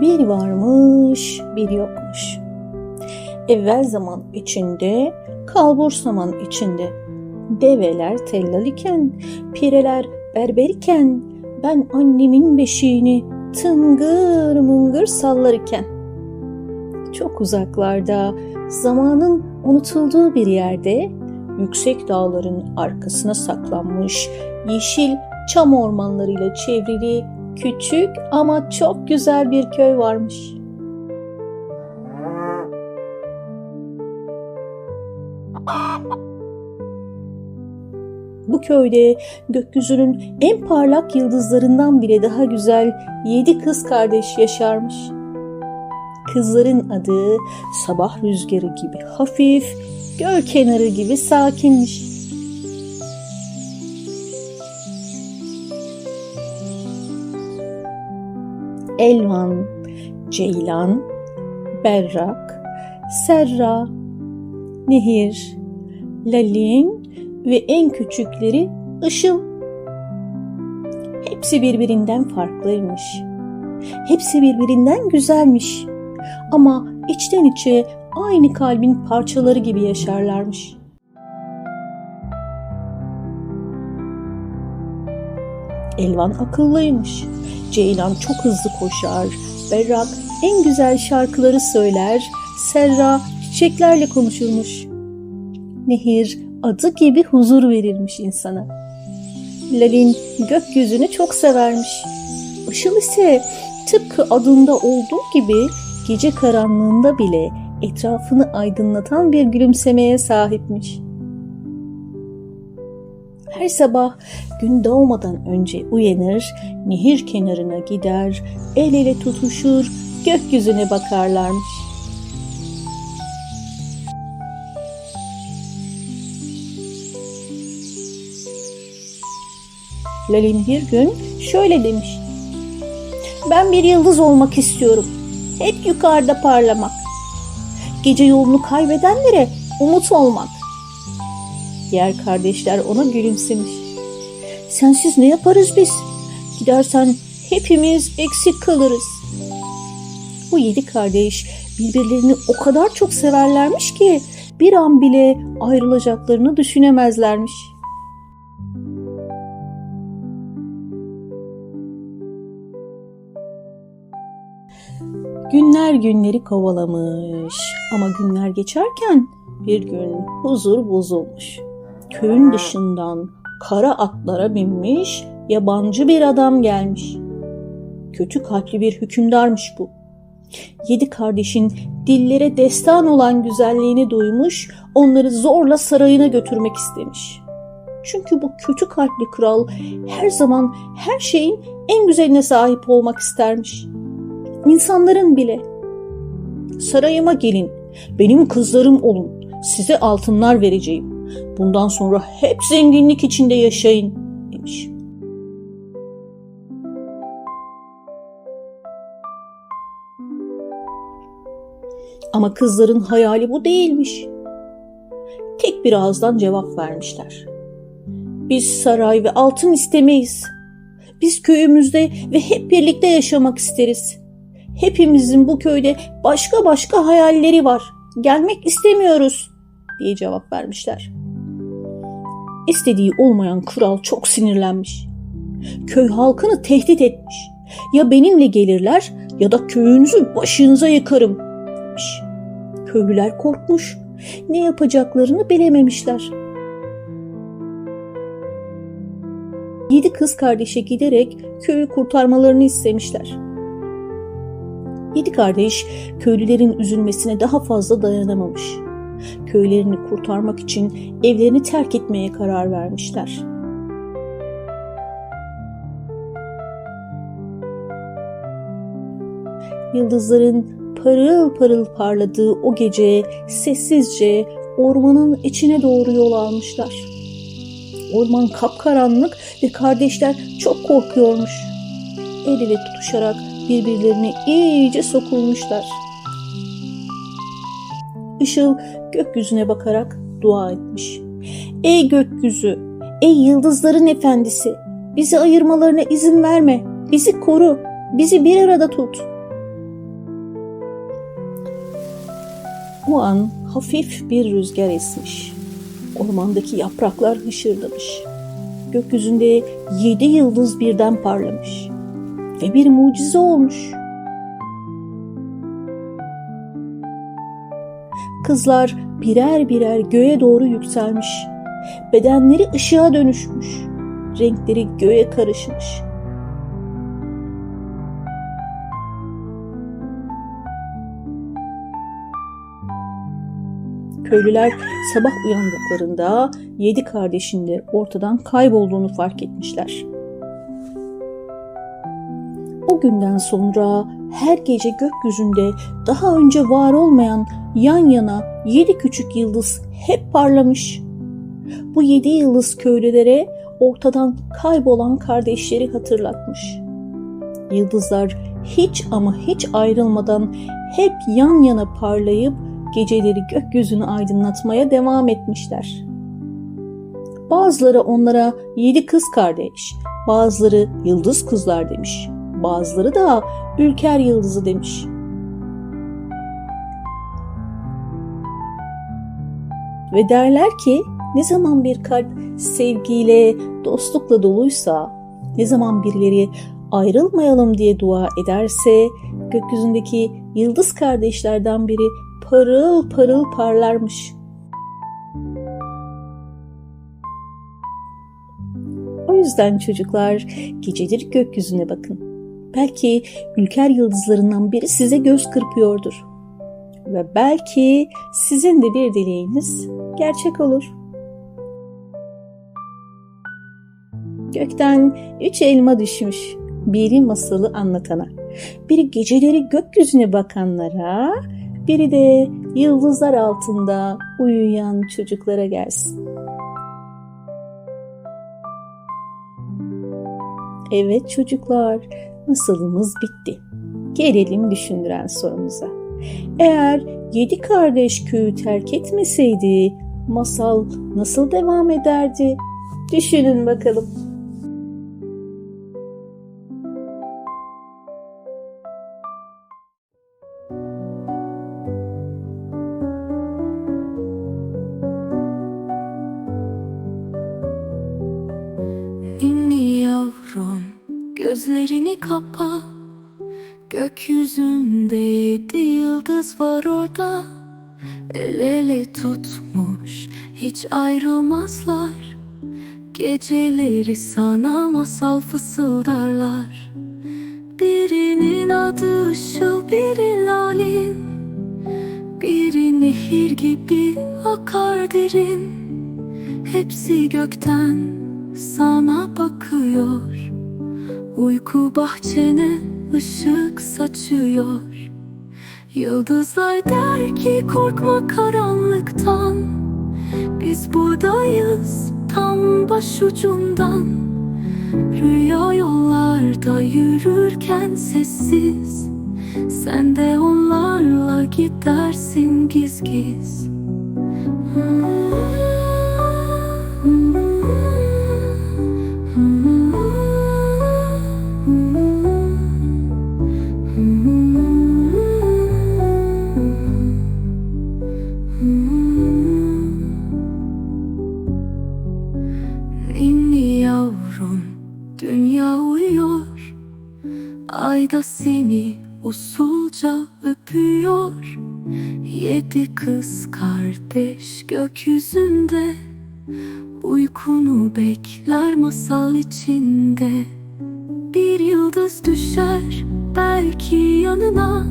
Bir varmış, bir yokmuş. Evvel zaman içinde, kalbur zaman içinde. Develer tellal iken, pireler berber iken, ben annemin beşiğini tıngır mıngır sallarken. Çok uzaklarda, zamanın unutulduğu bir yerde, yüksek dağların arkasına saklanmış, yeşil çam ormanlarıyla çevrili küçük ama çok güzel bir köy varmış. Bu köyde gökyüzünün en parlak yıldızlarından bile daha güzel yedi kız kardeş yaşarmış. Kızların adı sabah rüzgarı gibi hafif, göl kenarı gibi sakinmiş. Elvan, Ceylan, Berrak, Serra, Nehir, Lalin ve en küçükleri Işıl. Hepsi birbirinden farklıymış. Hepsi birbirinden güzelmiş. Ama içten içe aynı kalbin parçaları gibi yaşarlarmış. Elvan akıllıymış. Ceylan çok hızlı koşar. Berrak en güzel şarkıları söyler. Serra çiçeklerle konuşurmuş. Nehir adı gibi huzur verirmiş insana. Lalin gökyüzünü çok severmiş. Işıl ise tıpkı adında olduğu gibi gece karanlığında bile etrafını aydınlatan bir gülümsemeye sahipmiş. Her sabah gün doğmadan önce uyanır, nehir kenarına gider, el ele tutuşur, gökyüzüne bakarlarmış. Lalin bir gün şöyle demiş. Ben bir yıldız olmak istiyorum. Hep yukarıda parlamak. Gece yolunu kaybedenlere umut olmak. Diğer kardeşler ona gülümsemiş. Sensiz ne yaparız biz? Gidersen hepimiz eksik kalırız. Bu yedi kardeş birbirlerini o kadar çok severlermiş ki bir an bile ayrılacaklarını düşünemezlermiş. Günler günleri kovalamış ama günler geçerken bir gün huzur bozulmuş. Köyün dışından kara atlara binmiş yabancı bir adam gelmiş. Kötü kalpli bir hükümdarmış bu. Yedi kardeşin dillere destan olan güzelliğini duymuş, onları zorla sarayına götürmek istemiş. Çünkü bu kötü kalpli kral her zaman her şeyin en güzeline sahip olmak istermiş. İnsanların bile. Sarayıma gelin, benim kızlarım olun, size altınlar vereceğim. Bundan sonra hep zenginlik içinde yaşayın demiş. Ama kızların hayali bu değilmiş. Tek bir ağızdan cevap vermişler. Biz saray ve altın istemeyiz. Biz köyümüzde ve hep birlikte yaşamak isteriz. Hepimizin bu köyde başka başka hayalleri var. Gelmek istemiyoruz diye cevap vermişler. İstediği olmayan kral çok sinirlenmiş. Köy halkını tehdit etmiş. Ya benimle gelirler ya da köyünüzü başınıza yıkarım demiş. Köylüler korkmuş. Ne yapacaklarını bilememişler. Yedi kız kardeşe giderek köyü kurtarmalarını istemişler. Yedi kardeş köylülerin üzülmesine daha fazla dayanamamış. Köylerini kurtarmak için evlerini terk etmeye karar vermişler. Yıldızların parıl parıl parladığı o gece sessizce ormanın içine doğru yol almışlar. Orman kapkaranlık ve kardeşler çok korkuyormuş. El ele tutuşarak birbirlerine iyice sokulmuşlar. Işıl gökyüzüne bakarak dua etmiş. Ey gökyüzü, ey yıldızların efendisi, bizi ayırmalarına izin verme, bizi koru, bizi bir arada tut. O an hafif bir rüzgar esmiş. Ormandaki yapraklar hışırdamış. Gökyüzünde yedi yıldız birden parlamış. Ve bir mucize olmuş.'' Kızlar birer birer göğe doğru yükselmiş. Bedenleri ışığa dönüşmüş. Renkleri göğe karışmış. Köylüler sabah uyandıklarında yedi kardeşin de ortadan kaybolduğunu fark etmişler. O günden sonra her gece gökyüzünde daha önce var olmayan yan yana yedi küçük yıldız hep parlamış. Bu yedi yıldız köylülere ortadan kaybolan kardeşleri hatırlatmış. Yıldızlar hiç ama hiç ayrılmadan hep yan yana parlayıp geceleri gökyüzünü aydınlatmaya devam etmişler. Bazıları onlara yedi kız kardeş, bazıları yıldız kızlar demiş, bazıları da ülker yıldızı demiş. Ve derler ki ne zaman bir kalp sevgiyle, dostlukla doluysa, ne zaman birileri ayrılmayalım diye dua ederse, gökyüzündeki yıldız kardeşlerden biri parıl parıl parlarmış. O yüzden çocuklar geceleri gökyüzüne bakın. Belki ülker yıldızlarından biri size göz kırpıyordur. Ve belki sizin de bir dileğiniz gerçek olur. Gökten üç elma düşmüş. Biri masalı anlatana, biri geceleri gökyüzüne bakanlara, biri de yıldızlar altında uyuyan çocuklara gelsin. Evet çocuklar, masalımız bitti. Gelelim düşündüren sorumuza. Eğer yedi kardeş köyü terk etmeseydi masal nasıl devam ederdi? Düşünün bakalım. Gözlerini kapa. Gökyüzünde yedi yıldız var orada. El ele tutmuş hiç ayrılmazlar. Geceleri sana masal fısıldarlar. Birinin adı Işıl biri Lalin. Biri nehir gibi akar derin. Hepsi gökten sana bakıyor Uyku bahçene ışık saçıyor. Yıldızlar der ki korkma karanlıktan. Biz buradayız tam başucundan. Rüya yollarda yürürken sessiz. Sen de onlarla gidersin giz giz Ninni Kız kardeş gökyüzünde Uykunu bekler masal içinde. Bir yıldız düşer belki yanına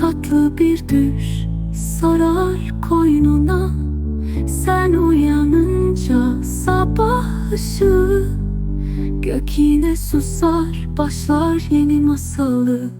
Tatlı bir düş sarar koynuna. Sen uyanınca sabah ışığı Gök yine susar başlar yeni masalı